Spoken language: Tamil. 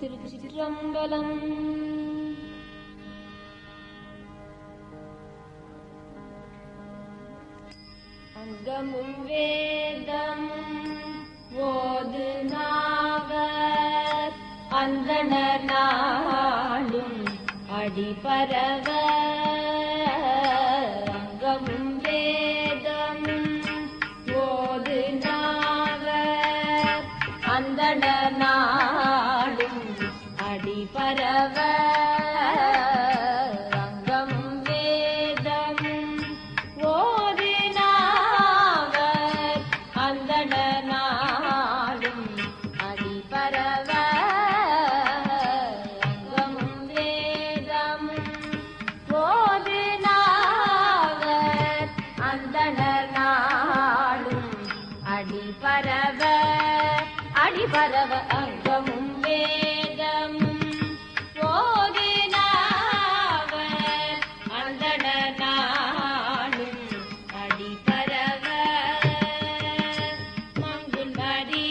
திருச்சிற்றம்பலம். அங்கமும் வேதமும் ஓது நாவர் அந்தணர் நாளும் அடிபரவ அங்கமும் வேதமும் ஓது நாவர் அந்தணர் நாளும் அடிபரவ அங்கமும் வேதமும் ஓது நாவர் அந்தணர் நாளும் அடிபரவ அங்கமும் வேதமும் ஓது நாவர் நாளும் அடிபரவ. மங்குன்வாடி